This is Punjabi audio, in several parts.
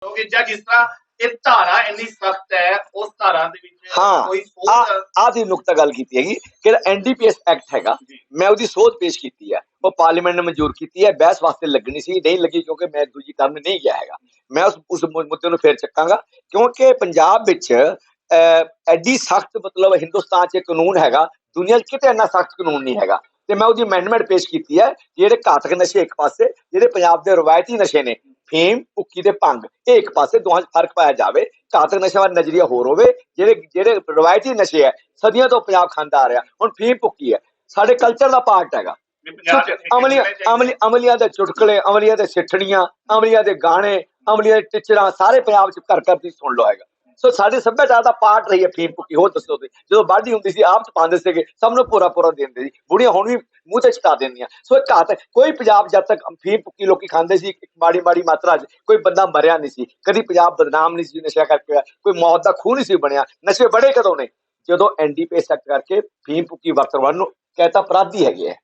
ਕਿਉਂਕਿ ਜਾਂ ਜਿਸ ਤਰ੍ਹਾਂ ਇਹ ਧਾਰਾ ਇੰਨੀ ਸਖਤ ਹੈ ਉਸ ਧਾਰਾ ਦੇ ਵਿੱਚ ਕੋਈ ਸੋਚ ਆ ਦੀ ਨੁਕਤਾ ਗੱਲ ਕੀਤੀ ਹੈਗੀ ਕਿ ਐਨਡੀਪੀਐਸ ਐਕਟ ਹੈਗਾ। ਮੈਂ ਉਹਦੀ ਸੋਧ ਪੇਸ਼ ਕੀਤੀ ਹੈ। ਉਹ ਪਾਰਲੀਮੈਂਟ ਨੇ ਮਨਜ਼ੂਰ ਕੀਤੀ ਹੈ। ਬਹਿਸ ਵਾਸਤੇ ਲੱਗਣੀ ਸੀ ਨਹੀਂ ਲੱਗੀ ਕਿਉਂਕਿ ਮੈਂ ਦੂਜੀ ਟਰਮ ਨਹੀਂ ਗਿਆ ਹੈਗਾ। ਮੈਂ ਉਸ ਉਸ ਮੁੱਦੇ ਨੂੰ ਫੇਰ ਚੱਕਾਂਗਾ। ਕਿਉਂਕਿ ਪੰਜਾਬ ਵਿੱਚ ਐਡੀ ਸਖਤ ਮਤਲਬ ਹਿੰਦੁਸਤਾਨ 'ਚ ਕਾਨੂੰਨ ਹੈਗਾ। ਦੁਨੀਆ 'ਚ ਕਿਤੇ ਇੰਨਾ ਸਖਤ ਕਾਨੂੰਨ ਨਹੀਂ ਹੈਗਾ। ਤੇ ਮੈਂ ਉਹਦੀ ਅਮੈਂਡਮੈਂਟ ਪੇਸ਼ ਕੀਤੀ ਹੈ ਜਿਹੜੇ ਘਾਤਕ ਨਸ਼ੇ ਇੱਕ ਪਾਸੇ ਜਿਹੜੇ ਪੰਜਾਬ ਦੇ ਰਵਾਇਤੀ ਨਸ਼ੇ ਨੇ ਫੀਮ ਭੁੱਕੀ ਤੇ ਭੰਗ। ਇਹ ਇੱਕ ਪਾਸੇ ਦੋਹਾਂ 'ਚ ਫ਼ਰਕ ਪਾਇਆ ਜਾਵੇ ਘਾਤਕ ਨਸ਼ਿਆਂ ਦਾ ਨਜ਼ਰੀਆ ਹੋਰ ਹੋਵੇ ਜਿਹੜੇ ਜਿਹੜੇ ਰਵਾਇਤੀ ਨਸ਼ੇ ਹੈ ਸਦੀਆਂ ਤੋਂ ਪੰਜਾਬ ਖਾਂਦਾ ਆ ਰਿਹਾ। ਹੁਣ ਫੀਮ ਭੁੱਕੀ ਹੈ। ਸਾਡੇ ਕਲਚਰ ਦਾ ਪਾਰਟ ਹੈਗਾ। ਅਮਲੀਆਂ ਅਮਲੀ ਅਮਲੀਆਂ ਦੇ ਚੁਟਕਲੇ ਅਮਲੀਆਂ ਦੇ ਸਿੱਠਣੀਆਂ ਅਮਲੀਆਂ ਦੇ ਗਾਣੇ ਅਮਲੀਆਂ ਦੇ ਟਿਚੜਾਂ ਸਾਰੇ ਪੰਜਾਬ 'ਚ ਘਰ ਘਰ ਦੀ ਸੁਣ ਲਓ ਹੈਗਾ। ਸੋ ਸਾਡੇ ਸੱਭਿਆਚਾਰ ਦਾ ਪਾਰਟ ਰਹੀ ਹੈ ਫੀਮ ਭੁੱਕੀ ਹੋਰ ਦੱਸੋ ਤੁਸੀਂ? ਜਦੋਂ ਬਾਢੀ ਹੁੰਦੀ ਸੀ, ਆਪ ਚ ਪਾਉਂਦੇ ਸੀਗੇ, ਸਭ ਨੂੰ ਪੂਰਾ ਪੂਰਾ ਦਿੰਦੇ ਸੀ। ਬੁੜੀਆਂ ਹੁਣ ਵੀ ਮੂੰਹ ਤੇ ਚਟਾ ਦਿੰਦੀਆਂ। ਸੋ ਇਹ ਘਾਤ ਕੋਈ ਪੰਜਾਬ ਜਦ ਤੱਕ ਫੀਮ ਭੁੱਕੀ ਲੋਕੀ ਖਾਂਦੇ ਸੀ, ਇੱਕ ਮਾੜੀ ਮਾੜੀ ਮਾਤਰਾ 'ਚ, ਕੋਈ ਬੰਦਾ ਮਰਿਆ ਨਹੀਂ ਸੀ। ਕਦੀ ਪੰਜਾਬ ਬਦਨਾਮ ਨਹੀਂ ਸੀ, ਨਸ਼ਾ ਕਰਕੇ ਹੋਇਆ। ਕੋਈ ਮੌਤ ਦਾ ਖੂਹ ਨਹੀਂ ਸੀ ਬਣਿਆ। ਨਸ਼ੇ ਬੜੇ ਕਦੋਂ ਨੇ? ਜਦੋਂ ਐਨਡੀਪੀਐਸ ਐਕਟ ਕਰਕੇ ਫੀਮ ਭੁੱਕੀ ਵਰਤਣ ਨੂੰ ਕਹਿਤਾ ਅਪਰਾਧੀ ਹੈਗੇ ਆ।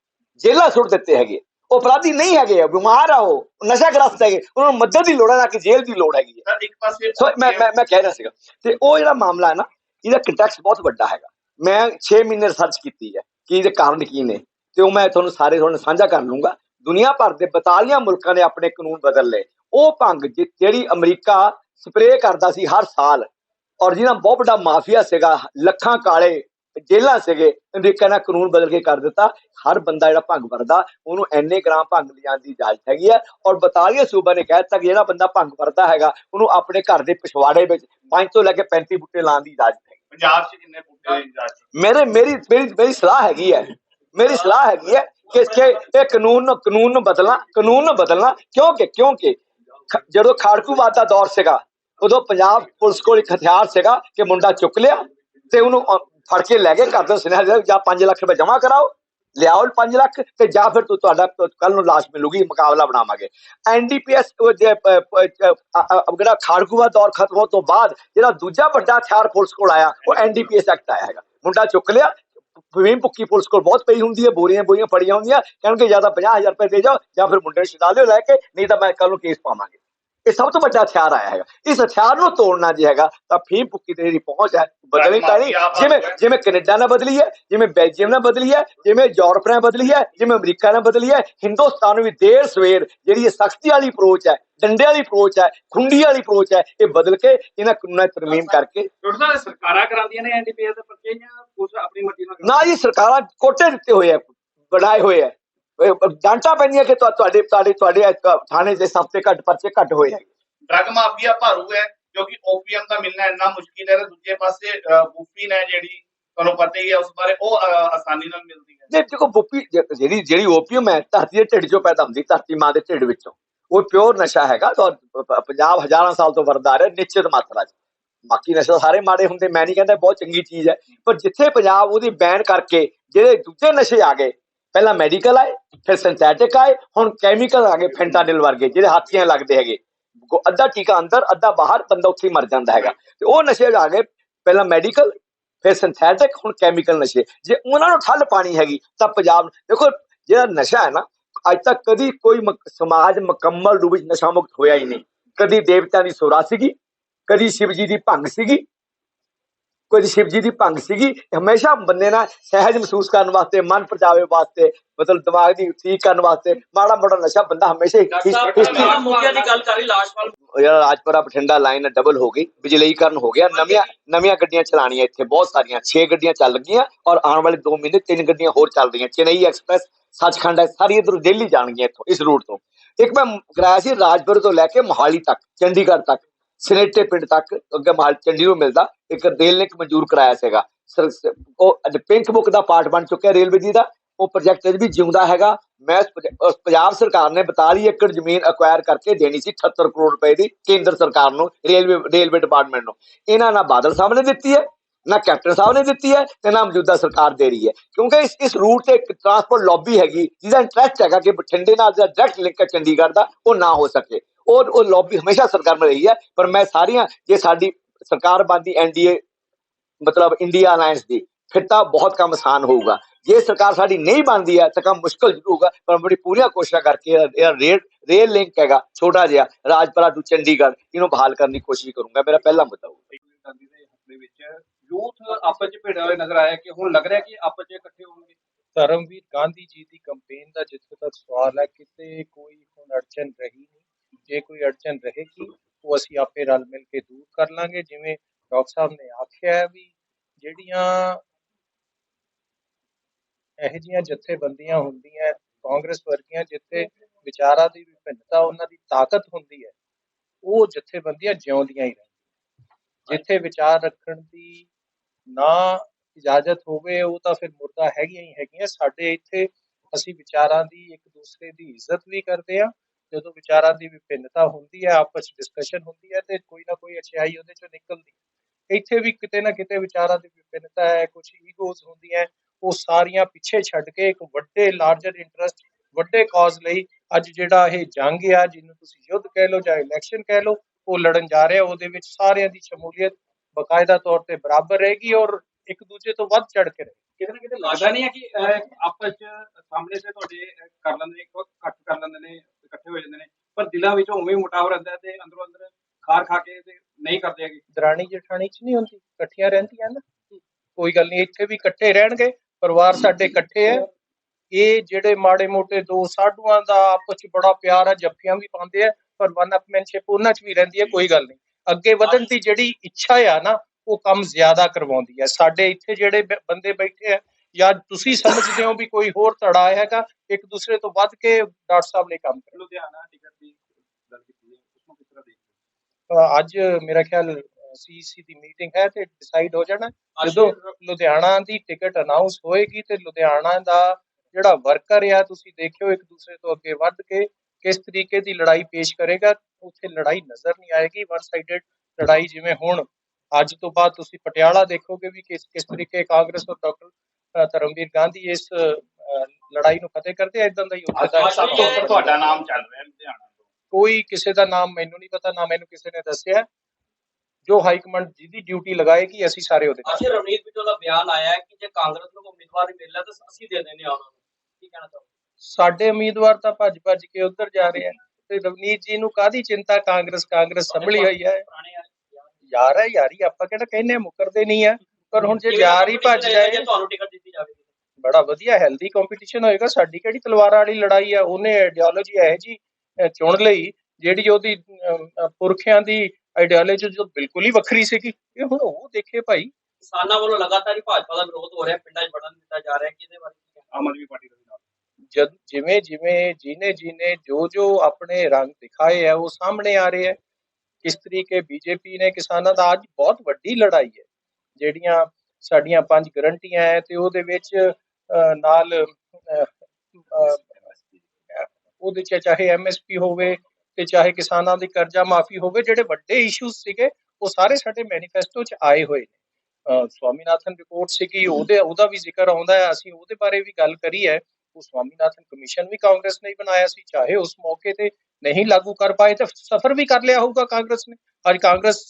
ਜੇਲ੍ਹਾਂ ਸੁੱਟ ਦਿੱਤੇ ਹੈਗੇ ਉਹ ਅਪਰਾਧੀ ਨਹੀਂ ਹੈਗੇ ਆ ਬਿਮਾਰ ਆ ਉਹ ਨਸ਼ਾ ਗ੍ਰਸਤ ਹੈਗੇ ਉਹਨਾਂ ਨੂੰ ਮਦਦ ਦੀ ਲੋੜ ਹੈ ਨਾ ਕਿ ਜੇਲ੍ਹ ਦੀ ਲੋੜ ਹੈਗੀ ਹੈ। ਇੱਕ ਪਾਸੇ ਸੋ ਮੈਂ ਮੈਂ ਮੈਂ ਕਹਿ ਰਿਹਾ ਸੀਗਾ ਤੇ ਉਹ ਜਿਹੜਾ ਮਾਮਲਾ ਹੈ ਨਾ ਇਹਦਾ ਕੰਟੈਕਸਟ ਬਹੁਤ ਵੱਡਾ ਹੈਗਾ। ਮੈਂ 6 ਮਹੀਨੇ ਰਿਸਰਚ ਕੀਤੀ ਹੈ ਕਿ ਇਹਦੇ ਕਾਰਨ ਕੀ ਨੇ ਤੇ ਉਹ ਮੈਂ ਤੁਹਾਨੂੰ ਸਾਰੇ ਤੁਹਾਨੂੰ ਸਾਂਝਾ ਕਰ ਲੂੰਗਾ ਦੁਨੀਆ ਭਰ ਦੇ 42 ਮੁਲਕਾਂ ਨੇ ਆਪਣੇ ਕਾਨੂੰਨ ਬਦਲ ਲਏ। ਉਹ ਭੰਗ ਜਿਹੜੀ ਅਮਰੀਕਾ ਸਪਰੇਅ ਕਰਦਾ ਸੀ ਹਰ ਸਾਲ ਔਰ ਜਿਹਦਾ ਬਹੁਤ ਵੱਡਾ ਮਾਫੀਆ ਸੀਗਾ ਲੱਖਾਂ ਕਾਲੇ ਜੇਲ੍ਹਾਂ ਸੀਗੇ ਅਮਰੀਕਾ ਨੇ ਕਾਨੂੰਨ ਬਦਲ ਕੇ ਕਰ ਦਿੱਤਾ। ਹਰ ਬੰਦਾ ਜਿਹੜਾ ਭੰਗ ਵਰਦਾ ਉਹਨੂੰ ਐਨੇ ਗ੍ਰਾਮ ਭੰਗ ਲਿਜਾਣ ਦੀ ਇਜਾਜ਼ਤ ਹੈਗੀ ਹੈ ਔਰ 42 ਸੂਬਾ ਨੇ ਕਹਿ ਦਿੱਤਾ ਕਿ ਜਿਹੜਾ ਬੰਦਾ ਭੰਗ ਵਰਦਾ ਹੈਗਾ ਉਹਨੂੰ ਆਪਣੇ ਘਰ ਦੇ ਪਿਛਵਾੜੇ ਵਿੱਚ 5 ਤੋਂ ਲੈ ਕੇ 35 ਬੁੱਟੇ ਲਾਉਣ ਦੀ ਇਜਾਜ਼ਤ ਹੈ ਪੰਜਾਬ 'ਚ ਕਿੰਨੇ ਬੁੱਢੇ ਇਜਾਜ਼ਤ ਮੇਰੇ ਮੇਰੀ ਮੇਰੀ ਮੇਰੀ ਸਲਾਹ ਹੈਗੀ ਹੈ। ਮੇਰੀ ਸਲਾਹ ਹੈਗੀ ਹੈ ਕਿ ਕਿ ਇਹ ਕਾਨੂੰਨ ਨੂੰ ਕਾਨੂੰਨ ਨੂੰ ਬਦਲਣਾ ਕਾਨੂੰਨ ਨੂੰ ਬਦਲਣਾ ਕਿਉਂਕਿ ਕਿਉਂਕਿ ਜਦੋਂ ਖਾੜਕੂਵਾਦ ਦਾ ਦੌਰ ਸੀਗਾ ਉਦੋਂ ਪੰਜਾਬ ਪੁਲਿਸ ਕੋਲ ਇੱਕ ਹਥਿਆਰ ਸੀਗਾ ਕਿ ਮੁੰਡਾ ਚੁੱਕ ਲਿਆ ਤੇ ਉਹਨੂੰ ਫੜ ਕੇ ਲੈ ਕੇ ਘਰ ਕਰਦੇ ਸੁਨੇਹਾ ਜਾਂ 5 ਲੱਖ ਰੁਪਏ ਜਮ੍ਹਾਂ ਕਰਾਓ, ਲਿਆਓ 5 ਲੱਖ ਤੇ ਜਾਂ ਫਿਰ ਤੂੰ ਤੁਹਾਡਾ ਕੱਲ ਨੂੰ ਲਾਸ਼ ਮਿਲੂਗੀ, ਮੁਕਾਬਲਾ ਬਣਾਵਾਂਗੇ। ਐਨਡੀਪੀਐਸ ਜਿਹੜਾ ਖਾੜਕੂਆ ਦੌਰ ਖਤਮ ਹੋਣ ਤੋਂ ਬਾਅਦ ਜਿਹੜਾ ਦੂਜਾ ਵੱਡਾ ਹਥਿਆਰ ਪੁਲਿਸ ਕੋਲ ਆਇਆ, ਉਹ ਐਨਡੀਪੀਐਸ ਐਕਟ ਆਇਆ ਹੈਗਾ। ਮੁੰਡਾ ਚੁੱਕ ਲਿਆ, ਭੀਮ ਭੁੱਕੀ ਪੁਲਿਸ ਕੋਲ ਬਹੁਤ ਪਈ ਹੁੰਦੀ ਹੈ, ਬੋਰੀਆਂ ਬੋਰੀਆਂ ਫੜੀਆਂ ਹੁੰਦੀਆਂ, ਕਹਿਣਗੇ ਜਾਂ ਤਾਂ 50000 ਰੁਪਏ ਦੇ ਜਾਓ, ਜਾਂ ਫਿਰ ਮੁੰਡੇ ਨੂੰ ਛਡਾ ਲਿਓ ਲੈ ਕੇ, ਨਹੀਂ ਤਾਂ ਮੈਂ ਕੱਲ ਨੂੰ ਕੇਸ ਪਾਵਾਂਗੇ। ਇਹ ਸਭ ਤੋਂ ਵੱਡਾ ਹਥਿਆਰ ਆਇਆ ਹੈਗਾ। ਇਸ ਹਥਿਆਰ ਨੂੰ ਤੋੜਨਾ ਜੇ ਹੈਗਾ ਤਾਂ ਫੀਮ ਭੁੱਕੀ ਤੇ ਜਿਹੜੀ ਪਹੁੰਚ ਹੈ ਬਦਲਣੀ ਪੈਣੀ। ਜਿਵੇਂ ਜਿਵੇਂ ਕੈਨੇਡਾ ਨੇ ਬਦਲੀ ਹੈ ਜਿਵੇਂ ਬੈਲਜੀਅਮ ਨੇ ਬਦਲੀ ਹੈ ਜਿਵੇਂ ਯੂਰਪ ਨੇ ਬਦਲੀ ਹੈ ਜਿਵੇਂ ਅਮਰੀਕਾ ਨੇ ਬਦਲੀ ਹੈ ਹਿੰਦੁਸਤਾਨ ਵੀ ਦੇਰ ਸਵੇਰ ਜਿਹੜੀ ਇਹ ਸਖਤੀ ਵਾਲੀ ਅਪਰੋਚ ਹੈ ਡੰਡੇ ਵਾਲੀ ਅਪਰੋਚ ਹੈ ਖੁੰਡੀ ਵਾਲੀ ਅਪਰੋਚ ਹੈ ਇਹ ਬਦਲ ਕੇ ਇਹਨਾਂ ਕਾਨੂੰਨਾਂ ਤਰਮੀਮ ਕਰਕੇ ਟੁੱਟਦਾ ਸਰਕਾਰਾਂ ਕਰਾਉਂਦੀਆਂ ਨੇ ਐਨਡੀਪੀਐਸ ਦੇ ਪਰਚੇ ਜਾਂ ਕੁਝ ਆਪਣੀ ਮਰਜ਼ੀ ਨਾਲ ਨਾ ਜੀ ਸਰਕਾਰਾਂ ਕੋਟੇ ਦਿੱਤੇ ਹੋਏ ਆ ਬਣਾਏ ਹੋਏ ਆ ਡਾਂਟਾ ਪੈਂਦੀਆਂ ਕਿ ਤੁਹਾ- ਤੁਹਾਡੇ ਤੁਹਾਡੇ ਤੁਹਾਡੇ ਥਾਣੇ ਦੇ ਸਭ ਤੋਂ ਘੱਟ ਪਰਚੇ ਘੱਟ ਹੋਏ ਡਰਗ ਮਾਫੀਆ ਭਾਰੂ ਹੈ ਕਿਉਂਕਿ ਓਪੀਐਮ ਦਾ ਮਿਲਣਾ ਇੰਨਾ ਮੁਸ਼ਕਿਲ ਹੈ ਤੇ ਦੂਜੇ ਪਾਸੇ ਬੂਫੀਨ ਹੈ ਜਿਹੜੀ ਤੁਹਾਨੂੰ ਪਤਾ ਹੀ ਹੈ ਉਸ ਬਾਰੇ ਉਹ ਆਸਾਨੀ ਨਾਲ ਮਿਲਦੀ ਹੈ। ਜੇ ਦੇਖੋ ਬੁੱਪੀ ਜ- ਜਿਹੜੀ ਜਿਹੜੀ ਓਪੀਅਮ ਹੈ ਧਰਤੀ ਦੇ ਢਿੱਡ ਚੋਂ ਪੈਦਾ ਹੁੰਦੀ ਧਰਤੀ ਮਾਂ ਦੇ ਢਿੱਡ ਵਿੱਚੋਂ। ਉਹ ਪਿਓਰ ਨਸ਼ਾ ਹੈਗਾ ਪੰਜਾਬ ਹਜ਼ਾਰਾਂ ਸਾਲ ਤੋਂ ਵਰਦਾ ਰਿਹਾ ਨਿਸ਼ਚਿਤ ਮਾਤਰਾ 'ਚ। ਬਾਕੀ ਨਸ਼ਾ ਸਾਰੇ ਮਾੜੇ ਹੁੰਦੇ ਮੈਂ ਨਹੀਂ ਕਹਿੰਦਾ ਬਹੁਤ ਚੰਗੀ ਚੀਜ਼ ਹੈ ਪਰ ਜਿੱਥੇ ਪੰਜਾਬ ਉਹਦੀ ਬੈਨ ਕਰਕੇ ਜਿਹੜੇ ਦੂਜੇ ਨਸ਼ੇ ਆ ਗਏ ਪਹਿਲਾਂ ਮੈਡੀਕਲ ਆਏ ਫਿਰ ਸਿੰਥੈਟਿਕ ਆਏ, ਹੁਣ ਕੈਮੀਕਲ ਆ ਗਏ ਫੈਂਟਾਨਿਲ ਵਰਗੇ ਜਿਹੜੇ ਹਾਥੀਆਂ ਲੱਗਦੇ ਹੈਗੇ। ਅੱਧਾ ਟੀਕਾ ਅੰਦਰ, ਅੱਧਾ ਬਾਹਰ, ਬੰਦਾ ਉੱਥੇ ਮਰ ਜਾਂਦਾ ਹੈਗਾ। ਤੇ ਉਹ ਨਸ਼ੇ ਆ ਗਏ, ਪਹਿਲਾਂ ਮੈਡੀਕਲ ਫਿਰ ਸਿੰਥੈਟਿਕ ਹੁਣ ਕੈਮੀਕਲ ਨਸ਼ੇ। ਜੇ ਉਹਨਾਂ ਨੂੰ ਠੱਲ ਪਾਣੀ ਹੈਗੀ, ਤਾਂ ਪੰਜਾਬ ਦੇਖੋ, ਜਿਹੜਾ ਨਸ਼ਾ ਹੈ ਨਾ, ਅੱਜ ਤੱਕ ਕਦੀ ਕੋਈ ਸਮਾਜ ਮੁਕੰਮਲ ਰੂਪ ਵਿੱਚ ਨਸ਼ਾ ਮੁਕਤ ਹੋਇਆ ਹੀ ਨਹੀਂ। ਕਦੀ ਦੇਵਤਿਆਂ ਦੀ ਸੋਰਾ ਸੀਗੀ, ਕਦੀ ਸ਼ਿਵ ਜੀ ਦੀ ਭੰਗ ਸੀਗੀ ਕਦੀ ਸ਼ਿਵ ਜੀ ਦੀ ਭੰਗ ਸੀਗੀ ਹਮੇਸ਼ਾ ਬੰਦੇ ਨਾਲ ਸਹਿਜ ਮਹਿਸੂਸ ਕਰਨ ਵਾਸਤੇ ਮਨ ਪਰਚਾਵੇ ਵਾਸਤੇ ਮਤਲਬ ਦਿਮਾਗ ਦੀ ਠੀਕ ਕਰਨ ਵਾਸਤੇ ਮਾੜਾ ਮੋੜਾ ਨਸ਼ਾ ਬੰਦਾ ਹਮੇਸ਼ਾ ਹੀ ਮੁੱਦਿਆਂ ਦੀ ਗੱਲ ਕਰੀ ਲਾਸ਼ਵਾਲ ਉਹ ਜਿਹੜਾ ਰਾਜਪੁਰਾ ਬਠਿੰਡਾ ਲਾਈਨ ਡਬਲ ਹੋ ਗਈ ਬਿਜਲੀਕਰਨ ਹੋ ਗਿਆ ਨਵੀਆਂ ਨਵੀਆਂ ਗੱਡੀਆਂ ਚਲਾਣੀਆਂ ਇੱਥੇ ਬਹੁਤ ਸਾਰੀਆਂ 6 ਗੱਡੀਆਂ ਚੱਲ ਗਈਆਂ ਔਰ ਆਉਣ ਵਾਲੇ 2 ਮਹੀਨੇ ਤਿੰਨ ਗੱਡੀਆਂ ਹੋਰ ਚੱਲ ਰਹੀਆਂ ਚੇਨਈ ਐਕਸਪ੍ਰੈਸ ਸੱਚਖੰਡ ਹੈ ਸਾਰੀ ਇਧਰ ਦਿੱਲੀ ਜਾਣਗੀਆਂ ਇੱਥੋਂ ਇਸ ਰੂਟ ਤੋਂ। ਇੱਕ ਮੈਂ ਕਰਾਇਆ ਸੀ ਰਾਜਪੁਰ ਤੋਂ ਲੈ ਕੇ ਮੋਹਾਲੀ ਤੱਕ ਚੰਡੀਗੜ੍ਹ ਤੱਕ ਸਨੇਟੇ ਪਿੰਡ ਤੱਕ ਅੱਗੇ ਮਹਾਲ ਚੰਡੀ ਨੂੰ ਮਿਲਦਾ। ਇੱਕ ਰੇਲ ਲਿੰਕ ਮਨਜ਼ੂਰ ਕਰਾਇਆ ਸੀਗਾ। ਉਹ ਪਿੰਕ ਬੁੱਕ ਦਾ ਪਾਰਟ ਬਣ ਚੁੱਕਿਆ ਰੇਲਵੇ ਜੀ ਦਾ। ਉਹ ਪ੍ਰੋਜੈਕਟ ਅਜੇ ਵੀ ਜਿਉਂਦਾ ਹੈਗਾ। ਮੈਂ ਪੰਜਾਬ ਸਰਕਾਰ ਨੇ 42 ਏਕੜ ਜ਼ਮੀਨ ਅਕਵਾਇਰ ਕਰਕੇ ਦੇਣੀ ਸੀ 78 ਕਰੋੜ ਰੁਪਏ ਦੀ ਕੇਂਦਰ ਸਰਕਾਰ ਨੂੰ, ਰੇਲਵੇ ਰੇਲਵੇ ਡਿਪਾਰਟਮੈਂਟ ਨੂੰ। ਇਹਨਾਂ ਨਾਲ ਬਾਦਲ ਸਾਹਿਬ ਨੇ ਦਿੱਤੀ ਹੈ, ਨਾ ਕੈਪਟਨ ਸਾਹਿਬ ਨੇ ਦਿੱਤੀ ਹੈ ਤੇ ਨਾ ਮੌਜੂਦਾ ਸਰਕਾਰ ਦੇ ਰਹੀ ਹੈ। ਕਿਉਂਕਿ ਇਸ ਇਸ ਰੂਟ ਤੇ ਇੱਕ ਟਰਾਂਸਪੋਰਟ ਲੌਬੀ ਹੈਗੀ, ਜਿਹਦਾ ਇੰਟਰਸਟ ਹੈਗਾ ਕਿ ਬਠਿੰਡੇ ਨਾਲ ਜਿਹੜਾ ਡਾਇਰੈਕਟ ਲਿੰਕ ਹੈ ਚੰਡੀਗੜ੍ਹ ਦਾ, ਉਹ ਨਾ ਹੋ ਸਕੇ। ਉਹ ਉਹ ਲੌਬੀ ਹਮੇਸ਼ਾ ਸਰਕਾਰ में ਰਹੀ ਹੈ, ਪਰ ਮੈਂ ਸਾਰੀਆਂ, ਜੇ ਸਾਡੀ ਸਰਕਾਰ ਬਣਦੀ ਐਨਡੀਏ ਮਤਲਬ ਇੰਡੀਆ ਅਲਾਈਅੰਸ ਦੀ, ਫਿਰ ਤਾਂ ਬਹੁਤ ਕੰਮ ਆਸਾਨ ਹੋਊਗਾ। ਜੇ ਸਰਕਾਰ ਸਾਡੀ ਨਹੀਂ ਬਣਦੀ ਹੈ, ਤਾਂ ਕੰਮ ਮੁਸ਼ਕਲ ਜ਼ਰੂਰ ਹੋਊਗਾ, ਪਰ ਬੜੀ ਪੂਰੀਆਂ ਕੋਸ਼ਿਸ਼ਾਂ ਕਰਕੇ ਇਹ ਰੇਲ ਰੇਲ ਲਿੰਕ ਹੈਗਾ, ਛੋਟਾ ਜਿਹਾ ਰਾਜਪੁਰਾ ਟੂ ਚੰਡੀਗੜ੍ਹ, ਇਹਨੂੰ ਬਹਾਲ ਕਰਨ ਦੀ ਕੋਸ਼ਿਸ਼ ਕਰੂੰਗਾ, ਮੇਰਾ ਪਹਿਲਾ ਮੁੱਦਾ ਹੋਊਗਾ। ਦੇ ਵਿੱਚ ਯੂਥ ਆਪਸ ਚ ਭਿੜਿਆ ਹੋਇਆ ਨਜ਼ਰ ਆਇਆ ਕਿ ਹੁਣ ਲੱਗ ਰਿਹਾ ਕਿ ਆਪਸ ਚ ਇਕੱਠੇ ਹੋਣਗੇ। ਧਰਮਵੀਰ ਗਾਂਧੀ ਜੀ ਦੀ ਕੰਪੇਨ ਦਾ ਜਿੱਥੇ ਤੱਕ ਸਵਾਲ ਹੈ, ਕਿਤੇ ਕੋਈ ਹੁਣ ਅੜਚਨ ਰਹੀ ਨਹੀਂ। ਜੇ ਕੋਈ ਅੜਚਨ ਰਹੇਗੀ ਉਹ ਅਸੀਂ ਆਪੇ ਰਲ ਮਿਲ ਕੇ ਦੂਰ ਕਰ ਲਾਂਗੇ। ਜਿਵੇਂ ਡਾਕਟਰ ਸਾਹਿਬ ਨੇ ਆਖਿਆ ਵੀ ਜਿਹੜੀਆਂ ਇਹੋ ਜਿਹੀਆਂ ਜਥੇਬੰਦੀਆਂ ਹੁੰਦੀਆਂ ਕਾਂਗਰਸ ਵਰਗੀਆਂ, ਜਿੱਥੇ ਵਿਚਾਰਾਂ ਦੀ ਵਿਭਿੰਨਤਾ, ਉਹਨਾਂ ਦੀ ਤਾਕਤ ਹੁੰਦੀ ਹੈ, ਉਹ ਜਥੇਬੰਦੀਆਂ ਜਿਉਂਦੀਆਂ ਹੀ ਰਹਿੰਦੀਆਂ। ਜਿੱਥੇ ਵਿਚਾਰ ਰੱਖਣ ਦੀ ਨਾ ਇਜਾਜ਼ਤ ਹੋਵੇ, ਉਹ ਤਾਂ ਫਿਰ ਮੁਰਦਾ ਹੈਗੀਆਂ ਹੀ ਹੈਗੀਆਂ। ਸਾਡੇ ਇੱਥੇ ਅਸੀਂ ਵਿਚਾਰਾਂ ਦੀ ਇੱਕ ਦੂਸਰੇ ਦੀ ਇੱਜ਼ਤ ਵੀ ਕਰਦੇ ਆ ਜਦੋਂ ਵਿਚਾਰਾਂ ਦੀ ਵਿਭਿੰਨਤਾ ਹੁੰਦੀ ਹੈ, ਆਪਸ ਡਿਸਕਸ਼ਨ ਹੁੰਦੀ ਹੈ ਤੇ ਕੋਈ ਨਾ ਕੋਈ ਅਛਾਈ ਉਹਦੇ ਚੋਂ ਨਿਕਲਦੀ ਹੈ। ਇੱਥੇ ਵੀ ਕਿਤੇ ਨਾ ਕਿਤੇ ਵਿਚਾਰਾਂ ਦੀ ਵਿਭਿੰਨਤਾ ਹੈ ਕੁਝ ਈਗੋਜ਼ ਹੁੰਦੀਆਂ ਉਹ ਸਾਰੀਆਂ ਪਿੱਛੇ ਛੱਡ ਕੇ ਇੱਕ ਵੱਡੇ ਲਾਰਜਰ ਇੰਟਰਸਟ ਵੱਡੇ ਕਾਜ਼ ਲਈ ਅੱਜ ਜਿਹੜਾ ਇਹ ਜੰਗ ਆ, ਜਿਹਨੂੰ ਤੁਸੀਂ ਯੁੱਧ ਕਹਿ ਲਓ ਜਾਂ ਇਲੈਕਸ਼ਨ ਕਹਿ ਲਓ, ਉਹ ਲੜਨ ਜਾ ਰਿਹਾ, ਉਹਦੇ ਵਿੱਚ ਸਾਰਿਆਂ ਦੀ ਸ਼ਮੂਲੀਅਤ ਬਕਾਇਦਾ ਤੌਰ ਤੇ ਬਰਾਬਰ ਰਹੇਗੀ ਔਰ ਇੱਕ ਦੂਜੇ ਤੋਂ ਵੱਧ ਚੜ ਕੇ ਰਹੇ ਕਿਤੇ ਨਾ ਕਿਤੇ ਲੱਗਦਾ ਨਹੀਂ ਹੈ ਕਿ ਆਪਸ ਚ ਸਾਹਮਣੇ ਸੇ ਤੁਹਾਡੇ ਕਰ ਲੈਂਦੇ ਨੇ ਘੱਟ ਕਰ ਲੈਂਦੇ ਨੇ ਇਕੱਠੇ ਹੋ ਜਾਂਦੇ ਨੇ, ਪਰ ਦਿਲਾਂ ਵਿੱਚ ਉਵੇਂ ਹੀ ਮੁਟਾਵ ਰਹਿੰਦਾ ਤੇ ਅੰਦਰੋਂ ਅੰਦਰ ਖਾਰ ਖਾ ਕੇ ਤੇ ਨਹੀਂ ਕਰਦੇ ਹੈਗੇ। ਦਰਾਣੀ ਜਠਾਣੀ ਚ ਨਹੀਂ ਹੁੰਦੀ, ਇਕੱਠੀਆਂ ਰਹਿੰਦੀਆਂ ਨਾ ਕੋਈ ਗੱਲ ਨਹੀਂ, ਇੱਥੇ ਵੀ ਇਕੱਠੇ ਰਹਿਣਗੇ, ਪਰਿਵਾਰ ਸਾਡੇ ਇਕੱਠੇ ਹੈ। ਇਹ ਜਿਹੜੇ ਮਾੜੇ ਮੋਟੇ ਦੋ ਸਾਡੂਆਂ ਦਾ ਆਪਸ ਚ ਬੜਾ ਪਿਆਰ ਹੈ, ਜੱਫੀਆਂ ਵੀ ਪਾਉਂਦੇ ਆ ਪਰ ਵਨ ਅਪਮੈਨਸ਼ਿਪ ਉਹਨਾਂ ਚ ਵੀ ਰਹਿੰਦੀ ਹੈ, ਕੋਈ ਗੱਲ ਨਹੀਂ। ਅੱਗੇ ਵਧਣ ਦੀ ਜਿਹੜੀ ਇੱਛਾ ਆ ਨਾ, ਉਹ ਕੰਮ ਜ਼ਿਆਦਾ ਕਰਵਾਉਂਦੀ ਹੈ। ਸਾਡੇ ਇੱਥੇ ਜਿਹੜੇ ਬੰਦੇ ਬੈਠੇ ਆ ਜਾਂ ਤੁਸੀਂ ਸਮਝਦੇ ਹੋ ਵੀ ਕੋਈ ਹੋਰ ਧੜਾ ਹੈਗਾ ਇੱਕ ਦੂਸਰੇ ਤੋਂ ਵੱਧ ਕੇ ਡਾਕਟਰ ਸਾਹਿਬ ਲਈ ਕੰਮ ਕਰ। ਲੁਧਿਆਣਾ ਟਿਕਟ ਦੀ ਗੱਲ ਕੀਤੀ ਹੈ ਉਸ ਨੂੰ ਕਿਸ ਤਰ੍ਹਾਂ ਦੇਖਦੇ ਅਹ ਅੱਜ ਮੇਰਾ ਖਿਆਲ ਸੀਸੀ ਦੀ ਮੀਟਿੰਗ ਹੈ ਤੇ ਡਿਸਾਈਡ ਹੋ ਜਾਣਾ। ਜਦੋਂ ਲੁਧਿਆਣਾ ਦੀ ਟਿਕਟ ਅਨਾਉਂਸ ਹੋਏਗੀ ਤੇ ਲੁਧਿਆਣਾ ਦਾ ਜਿਹੜਾ ਵਰਕਰ ਆ ਤੁਸੀਂ ਦੇਖਿਓ ਇੱਕ ਦੂਸਰੇ ਤੋਂ ਅੱਗੇ ਵੱਧ ਕੇ ਕਿਸ ਤਰੀਕੇ ਦੀ ਲੜਾਈ ਪੇਸ਼ ਕਰੇਗਾ ਉੱਥੇ ਲੜਾਈ ਨਜ਼ਰ ਨਹੀਂ ਆਏਗੀ। ਵਨ ਸਾਈਡਡ ਲੜਾਈ ਜਿਵੇਂ ਹੁਣ ਅੱਜ ਤੋਂ ਬਾਅਦ ਤੁਸੀਂ ਪਟਿਆਲਾ ਦੇਖੋਗੇ ਵੀ ਕਿਸ ਕਿਸ ਤਰੀਕੇ ਕਾਂਗਰਸ ਔਰ ਡਾਕਟਰ ਧਰਮਵੀਰ ਗਾਂਧੀ ਇਸ ਲੜਾਈ ਨੂੰ ਫਤਿਹ ਕਰਦੇ ਆ? ਇਦਾਂ ਦਾ ਹੀ ਉੱਥੇ ਦਾ ਸਭ ਤੋਂ ਉੱਪਰ ਤੁਹਾਡਾ ਨਾਮ ਚੱਲ ਰਿਹਾ ਲੁਧਿਆਣਾ ਤੋਂ। ਕੋਈ ਕਿਸੇ ਦਾ ਨਾਮ ਮੈਨੂੰ ਨਹੀਂ ਪਤਾ ਨਾ ਮੈਨੂੰ ਕਿਸੇ ਨੇ ਦੱਸਿਆ। ਜੋ ਹਾਈ ਕਮਾਂਡ ਜਿਹਦੀ ਡਿਊਟੀ ਲਗਾਏਗੀ ਅਸੀਂ ਸਾਰੇ ਉਹਦੇ ਅੱਜ ਰਵਨੀਤ ਦਾ ਬਿਆਨ ਆਇਆ ਹੈ ਕਿ ਜੇ ਕਾਂਗਰਸ ਨੂੰ ਉਮੀਦਵਾਰ ਮਿਲਦਾ ਤਾਂ ਅਸੀਂ ਦੇ ਦੇਣੇ ਆ ਉਹਨਾਂ ਨੂੰ। ਕੀ ਕਹਿਣਾ ਚਾਹੋਗੇ? ਸਾਡੇ ਉਮੀਦਵਾਰ ਤਾਂ ਭੱਜ ਭੱਜ ਕੇ ਉੱਧਰ ਜਾ ਰਹੇ ਆ। ਤੇ ਰਵਨੀਤ ਜੀ ਨੂੰ ਕਾਦੀ ਚਿੰਤਾ? ਕਾਂਗਰਸ ਕਾਂਗਰਸ ਸੰਭਲੀ ਹੋਈ ਹੈ। ਯਾਰ ਯਾਰ ਹੈ ਯਾਰੀ ਆਪਾਂ ਕਿਹੜਾ ਕਹਿੰਦੇ ਆ, ਮੁੱਕਰਦੇ ਨਹੀਂ ਆ। ਪਰ ਹੁਣ ਜੇ ਯਾਰ ਹੀ ਭੱਜ ਜਾਏ। ਤੁਹਾਨੂੰ ਟਿਕਟ ਬੜਾ ਵਧੀਆ ਹੈਲਦੀ ਕੰਪੀਟੀਸ਼ਨ ਹੋਏਗਾ। ਸਾਡੀ ਕਿਹੜੀ ਤਲਵਾਰਾਂ ਵਾਲੀ ਲੜਾਈ ਆ ਉਹਨੇ ਆਈਡੀਓਲੋਜੀ ਇਹ ਜੀ ਚੁਣ ਲਈ ਜਿਹੜੀ ਉਹਦੀ ਪੁਰਖਿਆਂ ਦੀ ਆਈਡੀਓਲੋਜੀ ਜੋ ਬਿਲਕੁਲ ਹੀ ਵੱਖਰੀ ਸੀਗੀ। ਇਹ ਹੁਣ ਉਹ ਦੇਖੇ ਭਾਈ। ਕਿਸਾਨਾਂ ਵੱਲੋਂ ਲਗਾਤਾਰ ਹੀ ਭਾਜਪਾ ਦਾ ਵਿਰੋਧ ਹੋ ਰਿਹਾ ਪਿੰਡਾਂ 'ਚ ਵੜਨ ਨਹੀਂ ਦਿੱਤਾ ਜਾ ਰਿਹਾ ਕਿ ਇਹਦੇ ਬਾਰੇ? ਆਮ ਆਦਮੀ ਪਾਰਟੀ ਦਾ ਜਦ ਜਿਵੇਂ ਜਿਵੇਂ ਜਿਹਨੇ ਜਿਹਨੇ ਜੋ ਜੋ ਆਪਣੇ ਰੰਗ ਦਿਖਾਏ ਆ ਉਹ ਸਾਹਮਣੇ ਆ ਰਹੇ ਹੈ ਕਿਸ ਤਰੀਕੇ ਬੀਜੇਪੀ ਨੇ ਕਿਸਾਨਾਂ ਦਾ ਅੱਜ ਬਹੁਤ ਵੱਡੀ ਲੜਾਈ ਹੈ। ਜਿਹੜੀਆਂ ਸਾਡੀਆਂ ਪੰਜ ਗਰੰਟੀਆਂ ਹੈ ਤੇ ਉਹਦੇ ਵਿੱਚ ਨਾਲ ਉਹਦੇ ਚ ਚਾਹੇ ਐਮਐਸਪੀ ਹੋਵੇ ਤੇ ਚਾਹੇ ਕਿਸਾਨਾਂ ਦੀ ਕਰਜ਼ਾ ਮਾਫੀ ਹੋਵੇ, ਜਿਹੜੇ ਵੱਡੇ ਇਸ਼ੂਜ਼ ਸੀਗੇ, ਉਹ ਸਾਰੇ ਸਾਡੇ ਮੈਨੀਫੈਸਟੋ ਚ ਆਏ ਹੋਏ ਨੇ। ਸਵਾਮੀਨਾਥਨ ਰਿਪੋਰਟ ਸੀਗੀ ਉਹਦੇ, ਉਹਦਾ ਵੀ ਜ਼ਿਕਰ ਆਉਂਦਾ ਹੈ। ਅਸੀਂ ਉਹਦੇ ਬਾਰੇ ਵੀ ਗੱਲ ਕਰੀ ਹੈ। ਉਹ ਸਵਾਮੀਨਾਥਨ ਕਮਿਸ਼ਨ ਵੀ ਕਾਂਗਰਸ ਨੇ ਬਣਾਇਆ ਸੀ। ਚਾਹੇ ਉਸ ਮੌਕੇ ਤੇ ਨਹੀਂ ਲਾਗੂ ਕਰ ਪਾਏ ਤਾਂ ਸਫਰ ਵੀ ਕਰ ਲਿਆ ਹੋਊਗਾ ਕਾਂਗਰਸ ਨੇ। ਅੱਜ ਕਾਂਗਰਸ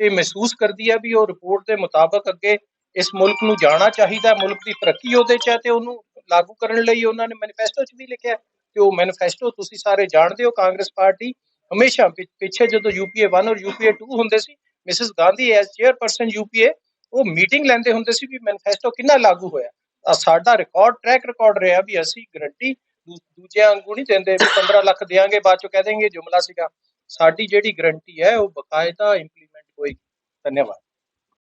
ਇਹ ਮਹਿਸੂਸ ਕਰਦੀ ਹੈ ਵੀ ਉਹ ਰਿਪੋਰਟ ਦੇ ਮੁਤਾਬਕ ਅੱਗੇ ਇਸ ਮੁਲਕ ਨੂੰ ਜਾਣਾ ਚਾਹੀਦਾ ਮੁਲਕ ਦੀ ਤਰੱਕੀ ਉਹਦੇ ਚ ਹੈ ਤੇ ਉਹਨੂੰ ਲਾਗੂ ਕਰਨ ਲਈ ਉਹਨਾਂ ਨੇ ਮੈਨੀਫੈਸਟੋ ਚ ਵੀ ਲਿਖਿਆ ਤੇ ਉਹ ਮੈਨੀਫੈਸਟੋ ਤੁਸੀਂ ਸਾਰੇ ਜਾਣਦੇ ਹੋ, ਕਾਂਗਰਸ ਪਾਰਟੀ ਹਮੇਸ਼ਾ ਪਿੱਛੇ ਜਦੋਂ ਯੂਪੀਏ 1 ਔਰ ਯੂਪੀਏ 2 ਹੁੰਦੇ ਸੀ, Mrs Gandhi as chairperson UPA ਉਹ ਮੀਟਿੰਗ ਲੈਂਦੇ ਹੁੰਦੇ ਸੀ ਵੀ ਮੈਨੀਫੈਸਟੋ ਕਿੰਨਾ ਲਾਗੂ ਹੋਇਆ। ਸਾਡਾ ਰਿਕਾਰਡ ਟਰੈਕ ਰਿਕਾਰਡ ਰਿਹਾ ਵੀ ਅਸੀਂ ਗਰੰਟੀ ਦੂਜਿਆਂ ਵਾਂਗੂ ਨਹੀਂ ਦਿੰਦੇ ਵੀ 15 ਲੱਖ ਦੇਾਂਗੇ ਬਾਅਦ ਚੋਂ ਕਹਿ ਦੇਂਗੇ ਜੁਮਲਾ ਸੀਗਾ। ਸਾਡੀ ਜਿਹੜੀ ਗਰੰਟੀ ਹੈ, ਉਹ ਬਕਾਇਦਾ ਇੰਪਲੀਮੈਂਟ ਹੋਏਗੀ। ਧੰਨਵਾਦ।